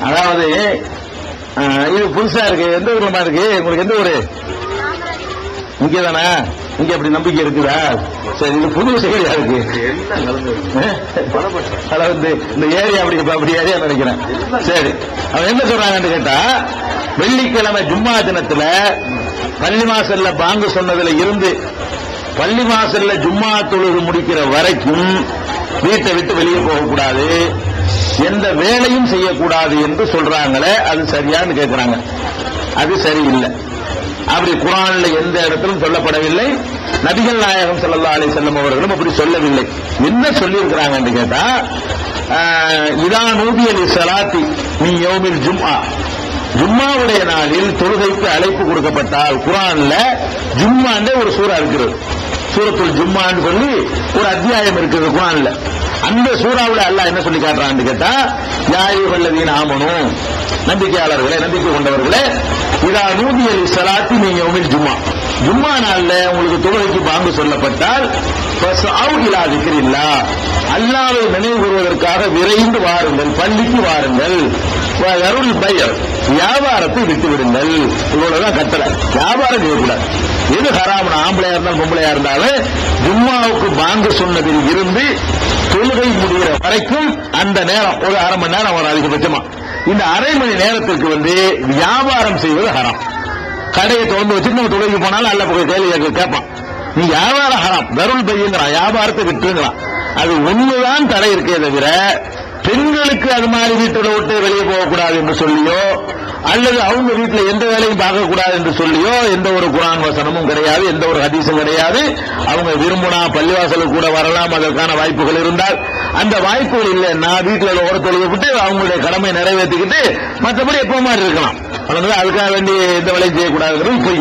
அதாவது இது புதுசா இருக்கு. எந்த ஊர்லமா இருக்கு? உங்களுக்கு எந்த ஊரு? இங்கே தானா இங்க அப்படி நம்பிக்கை இருக்குதா? சரி இது புது செயலியா இருக்கு அதாவது இந்த- இந்த ஏரியா அப்படி அப்படி ஏரியா நினைக்கிறேன். சரி அவன் என்ன சொல்றாங்கன்னு கேட்டா வெள்ளிக்கிழமை ஜும்மா தினத்துல பள்ளி வாசல்ல பாங்கு சொன்னதுல இருந்து பள்ளி வாசல்ல ஜும்மா தொழுது முடிக்கிற வரைக்கும் வீட்டை விட்டு வெளியே போகக்கூடாது எந்த வேலையும் செய்யக்கூடாது என்று சொல்றாங்களே அது சரியான்னு கேட்கிறாங்க அது சரியில்லை. அப்படி குரான்ல எந்த இடத்திலும் சொல்லப்படவில்லை. நபிகள் நாயகம் ஸல்லல்லாஹு அலி செல்லம் அவர்களும் அப்படி சொல்லவில்லை. என்ன சொல்லி இருக்கிறாங்கன்னு கேட்டா ஆஹ், இதா நூதியலி சலாத்தி நீ யோமில் ஜும்ஆ. ஜும்மாவுடைய நாளில் தொழுகைக்கு அழைப்பு கொடுக்கப்பட்டால் குரான்ல ஜும்மாண்டே ஒரு சூறா இருக்கிறது. சூரத்துல் ஜும்மான்னு சொல்லி ஒரு அத்தியாயம் இருக்குது குரான்ல. அந்த சூறாவில் அல்லாஹ் என்ன சொல்லி காட்டுறான்னு கேட்டா யாயு வல்லதீன் ஆமனும் நம்பிக்கையாளர்களே நம்பிக்கை கொண்டவர்களே இதா நூதியலி சலாத்தி நீங்க உமிழ் ஜும்மா. ஜும்மா நாள்ல உங்களுக்கு தொழுகைக்கு பாங்கு சொல்லப்பட்டால் ஃபஸ்அவு இலா அல்லாவை நினைவு கூறுவதற்காக விரைந்து வாருங்கள் பள்ளிக்கு வாருங்கள். அருள் பயர் வியாபாரத்தை விட்டு விடுங்கள். இவ்வளவுதான் கட்டளை. வியாபாரம் செய்யக்கூடாது. எது ஹராமன ஆம்பளையா இருந்தாலும் பொம்பளையா இருந்தாலும் ஜும்மாவுக்கு பாங்கு சொன்னதில் இருந்து தொழுகை முடிகிற வரைக்கும் அந்த நேரம் ஒரு அரை மணி நேரம் வரும் அதிகபட்சமா. இந்த அரை மணி நேரத்திற்கு வந்து வியாபாரம் செய்வது ஹராம். கடையை திறந்து வச்சுட்டு நம்ம தொழுகைக்கு போனாலும் அல்ல போய் கேள்வி கேட்க கேட்பான். நீ வியாபாரம் ஹராம்? தருள் பையங்கிறான் வியாபாரத்தை விட்டுங்கிறான் அது ஒண்ணுதான் தடை இருக்கே தவிர பெண்களுக்கு அது மாதிரி வீட்டோட விட்டு வெளியே போகக்கூடாது என்று சொல்லியோ அல்லது அவங்க வீட்டுல எந்த வேலையும் பார்க்கக்கூடாது என்று சொல்லியோ எந்த ஒரு குரான் வசனமும் கிடையாது எந்த ஒரு ஹதீஸும் கிடையாது. அவங்க விரும்பினா பள்ளிவாசலுக்கு கூட வரலாம் அதற்கான வாய்ப்புகள் இருந்தால் அந்த வாய்ப்புகள் இல்லைன்னா வீட்டுல ஒரு தொழுகை விட்டு அவங்களுடைய கடமை நிறைவேற்றிக்கிட்டு மற்றபடி எப்போ மாதிரி இருக்கலாம். அதனால அதுக்காக வேண்டி எந்த வேலையும் செய்யக்கூடாதுங்கிறது பொய்.